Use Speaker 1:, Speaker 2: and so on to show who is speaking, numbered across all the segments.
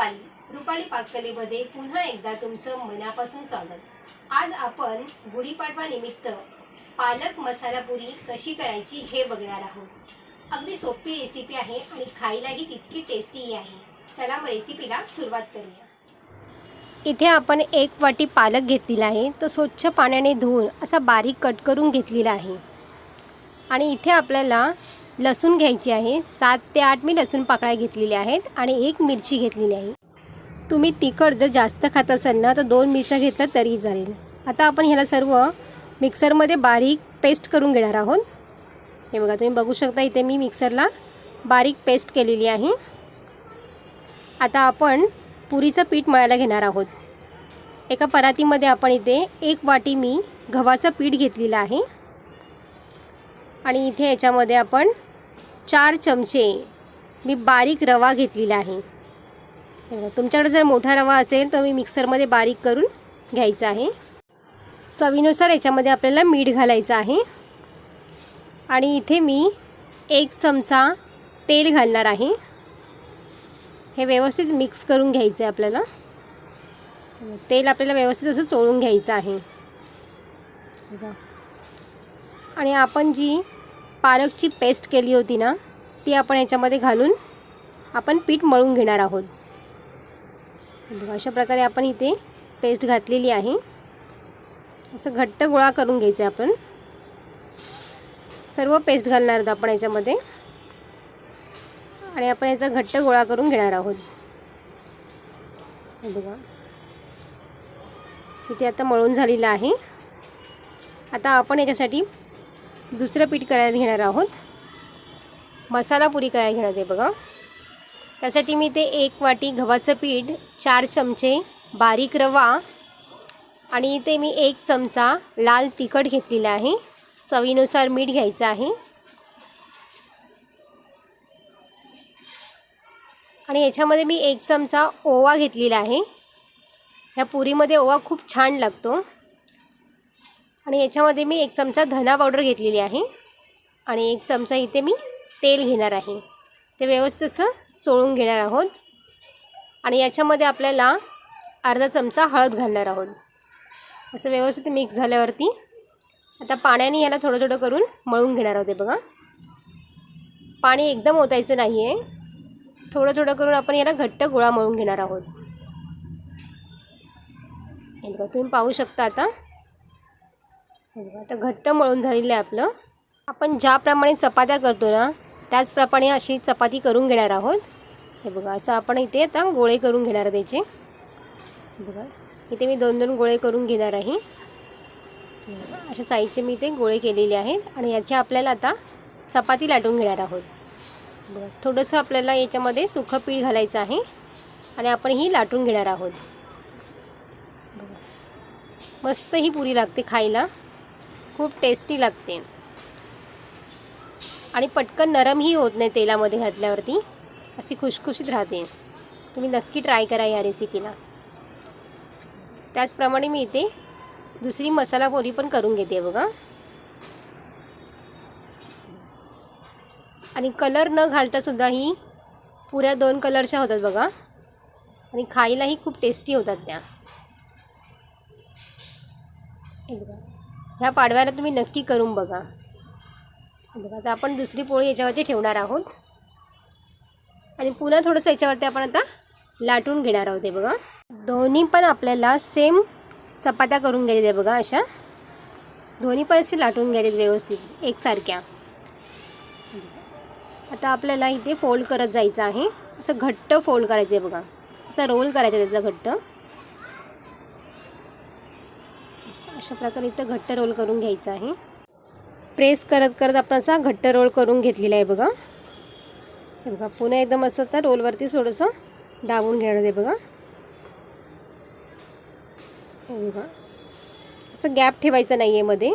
Speaker 1: रुपाली. रुपाली पाककलेमध्ये पुन्हा एकदा तुमचं मनापासून स्वागत. आज आपण गुढीपाडवा निमित्त पालक मसाला पुरी कशी करायची हे बघणार आहोत. अगदी सोपी रेसिपी आहे आणि खायलाही तितकी टेस्टीही आहे. चला मग रेसिपीला सुरुवात करूया. इथे आपण एक वाटी पालक घेतलेला आहे. तो स्वच्छ पाण्याने धुवून असा बारीक कट करून घेतलेला आहे. आणि इथे आपल्याला लसूण घ्यायची आहे. सात ते आठ मी लसूण पाकळ्या घेतलेल्या आहेत आणि एक मिरची घेतलेली आहे. तुम्ही तिखट जर जास्त खात असाल ना तर दोन मिरच्या घेतल्या तरी चालेल. आता आपण ह्याला सर्व मिक्सरमध्ये बारीक पेस्ट करून घेणार आहोत. हे बघा तुम्ही बघू शकता इथे मी मिक्सरला बारीक पेस्ट केलेली आहे. आता आपण पुरीचं पीठ मळायला घेणार आहोत. एका परातीमध्ये आपण इथे एक वाटी मी गव्हाचं पीठ घेतलेलं आहे. आणि इथे याच्यामध्ये आपण चार चमचे मी बारीक रवा घेतलेला आहे. तुमच्याकडे जर मोठा रवा असेल तर मी मिक्सरमध्ये बारीक करून घ्यायचा आहे. चवीनुसार याच्यामध्ये आपल्याला मीठ घालायचं आहे. आणि इथे मी एक चमचा तेल घालणार आहे. हे व्यवस्थित मिक्स करून घ्यायचं आहे आपल्याला. तेल आपल्याला व्यवस्थित असं चोळून घ्यायचं आहे. आणि आपण जी पालकची पेस्ट केली होती ना ती आपण याच्यामध्ये घालून आपण पीठ मळून घेणार आहोत. बघा अशा प्रकारे आपण इथे पेस्ट घातलेली आहे. असं घट्ट गोळा करून घ्यायचं आहे आपण. सर्व पेस्ट घालणार आहोत आपण याच्यामध्ये. आणि आपण याचा घट्ट गोळा करून घेणार आहोत. बघा. इथे आता मळून झालेलं आहे. आता आपण याच्यासाठी दुसरं पीठ करायला घेणार आहोत. मसाला पुरी करायला घेणार आहे बघा. त्यासाठी मी ते एक वाटी गव्हाचं पीठ चार चमचे बारीक रवा आणि इथे मी एक चमचा लाल तिखट घेतलेला आहे. चवीनुसार मीठ घ्यायचं आहे. आणि याच्यामध्ये मी एक चमचा ओवा घेतलेला आहे. ह्या पुरीमध्ये ओवा खूप छान लागतो. आणि याच्यामध्ये मी एक चमचा धना पावडर घेतलेली आहे. आणि एक चमचा इथे मी तेल घेणार आहे. ते व्यवस्थित असं चोळून घेणार आहोत. आणि याच्यामध्ये आपल्याला अर्धा चमचा हळद घालणार आहोत. असं व्यवस्थित मिक्स झाल्यावरती आता पाण्याने याला थोडं थोडं करून मळून घेणार आहोत बघा. पाणी एकदम ओतायचं नाही आहे थोडं थोडं करून आपण याला घट्ट गोळा मळून घेणार आहोत. बघा तुम्ही पाहू शकता आता. आता घट्ट मळून झालेलं आहे आपलं. आपण ज्याप्रमाणे चपात्या करतो ना त्याचप्रमाणे अशी चपाती करून घेणार आहोत. हे बघा असं आपण इथे आता गोळे करून घेणार त्याचे. बघा इथे मी दोन दोन गोळे करून घेणार आहे. अशा साईजचे मी इथे गोळे केलेले आहेत आणि याचे आपल्याला आता चपाती लाटून घेणार आहोत. बघा थोडंसं आपल्याला याच्यामध्ये सुखं पीठ घालायचं आहे आणि आपण ही लाटून घेणार आहोत. मस्त ही पुरी लागते खायला. खूप टेस्टी लागते. आणि पटकन नरमही होत नाही तेलामध्ये घातल्यावरती. अशी खुशखुशीत राहते. तुम्ही नक्की ट्राय करा या रेसिपीला त्याचप्रमाणे मी इथे दुसरी मसाला पोरी पण करून घेते बघा. आणि कलर न घालता सुद्धा ही पुऱ्या दोन कलरच्या होतात बघा. आणि खायलाही खूप टेस्टी होतात त्या. बघा. ह्या पाडव्याला तुम्ही नक्की करून बघा. बघा आता आपण दुसरी पोळी याच्यावरती ठेवणार आहोत. आणि पुन्हा थोडंसं याच्यावरती आपण आता लाटून घेणार आहोत हे बघा. दोन्ही पण आपल्याला सेम चपात्या करून घ्यायच्या बघा अशा. दोन्ही पण असे लाटून घ्यायचे व्यवस्थित एकसारख्या. आता आपल्याला इथे फोल्ड करत जायचं आहे. असं घट्ट फोल्ड करायचं आहे बघा. असं रोल करायचं त्याचा घट्ट. अशा प्रकारे इथं घट्ट रोल करून घ्यायचं आहे. प्रेस करत करत आपण असा घट्ट रोल करून घेतलेला आहे बघा. हे बघा पुन्हा एकदम असं तर रोलवरती थोडंसं दाबून घेणार आहे बघा. हे बघा असं गॅप ठेवायचं नाही आहे मध्ये.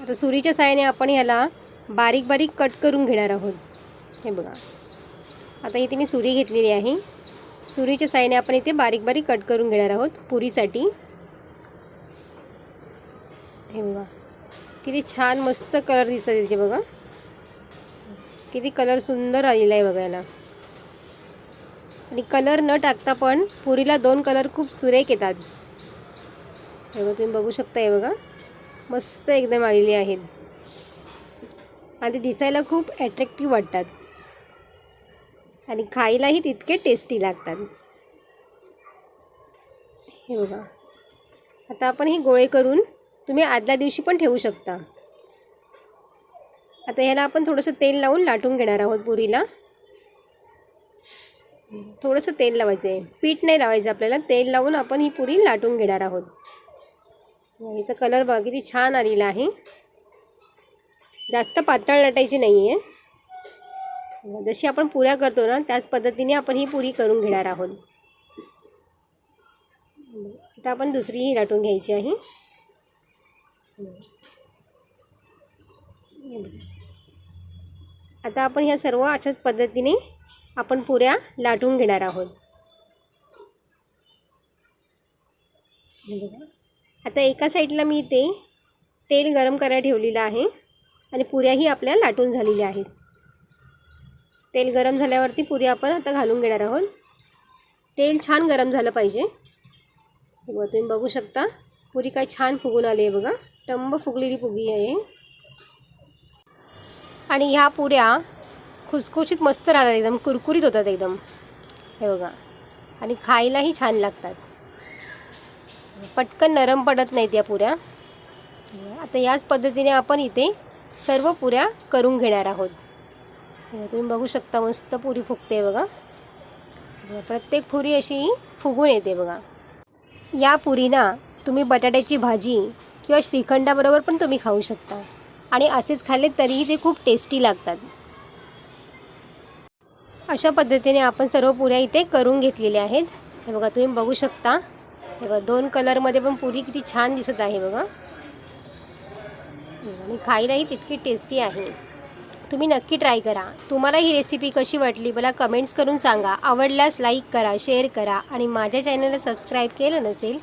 Speaker 1: आता सुरीच्या साहाय्याने आपण ह्याला बारीक बारीक कट करून घेणार आहोत. हे बघा आता इथे मी सुरी घेतलेली आहे. सुरीच्या साहाय्याने आपण इथे बारीक बारीक कट करून घेणार आहोत पुरीसाठी. हे बघा. किती छान मस्त कलर दिसत तिथे बघा. किती कलर सुंदर आलेला आहे बघायला आणि कलर न टाकता पण पुरीला दोन कलर खूप सुरेख येतात. हे बघा तुम्ही बघू शकता हे बघा. मस्त एकदम आलेली आहेत. आणि ते दिसायला खूप ॲट्रॅक्टिव्ह वाटतात. आणि खायलाही तितके टेस्टी लागतात. हे बघा. आता आपण हे गोळे करून तुम्ही आदल्या दिवशी पण ठेवू शकता. आता ह्याला आपण थोडंसं तेल लावून लाटून घेणार आहोत पुरीला. थोडंसं तेल लावायचं आहे पीठ नाही लावायचं आपल्याला तेल लावून आपण ही पुरी लाटून घेणार आहोत. ह्याचा कलर बघा किती छान आलेला आहे. जास्त पातळ लाटायची नाही आहे जशी आपण पुऱ्या करतो ना त्याच पद्धतीने आपण ही पुरी करून घेणार आहोत. आता आपण दुसरीही लाटून घ्यायची आहे. आता आपण ह्या सर्व अशाच पद्धतीने आपण पुऱ्या लाटून घेणार आहोत. आता एका साईडला मी ते तेल गरम करायला ठेवलेलं आहे आणि पुऱ्याही आपल्या लाटून झालेल्या आहेत. तेल गरम झाल्यावरती पुऱ्या आपण आता घालून घेणार आहोत. तेल छान गरम झालं पाहिजे. बघा तुम्ही बघू शकता पुरी काय छान फुगून आली आहे बघा. टंब फुगलेली पुगी आहे. आणि ह्या पुऱ्या खुसखुशीत मस्त राहतात एकदम कुरकुरीत होतात एकदम. हे बघा. आणि खायलाही छान लागतात. पटकन नरम पडत नाहीत या पुऱ्या. आता याच पद्धतीने आपण इथे सर्व पुऱ्या करून घेणार आहोत. तुम्ही बघू शकता मस्त पुरी फुगते बघा. प्रत्येक पुरी अशी फुगून येते बघा. या पुरीना तुम्ही बटाट्याची भाजी किंवा श्रीखंडाबरोबर पण तुम्ही खाऊ शकता. आणि असेच खाल्ले तरीही ते खूप टेस्टी लागतात. अशा पद्धतीने आपण सर्व पुऱ्या इथे करून घेतलेल्या आहेत. हे बघा तुम्ही बघू शकता. हे बघा दोन कलरमध्ये पण पुरी किती छान दिसत आहे बघा. आणि खायलाही तितकी टेस्टी आहे. तुम्ही नक्की ट्राय करा. तुम्हाला ही रेसिपी कशी वाटली मला कमेंट्स करून सांगा. आवडल्यास लाईक करा शेअर करा आणि माझ्या चॅनलला सबस्क्राईब केलं नसेल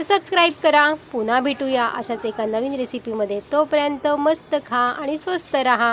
Speaker 1: तर सबस्क्राईब करा. पुन्हा भेटूया अशाच एका नवीन रेसिपीमध्ये तोपर्यंत मस्त खा आणि स्वस्त रहा.